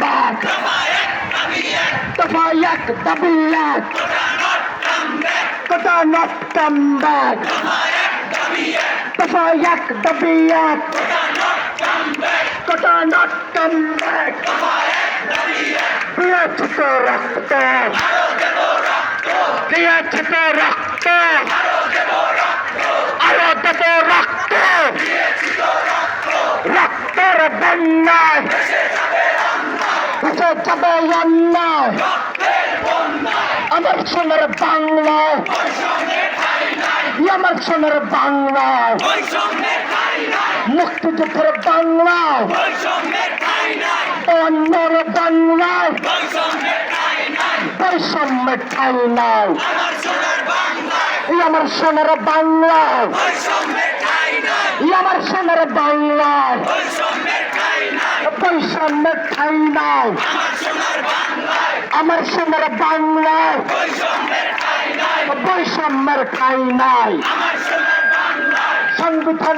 Back দফা এক দাবি এক কোটা নট কাম ব্যাক দফা এক দাবি এক কোটা নট কাম ব্যাক দিয়েছে তো রক্ত। দিয়েছে তো রক্ত। আরও দেব রক্ত। রক্তের বন্যায়। ভেসে যাবে অন্যায় আমার সোনার বাংলায় আমার সোনার বাংলায় মুক্তিযুদ্ধের বাংলায় অন্যর বাংলায় বৈষম্যের ঠাই নাই আমার সোনার এই আমার সোনার বাংলায় সামনে ঠাই নাই। আমার সামনে বাংলায় বৈষম্যের ঠাই নাই। সংবিধান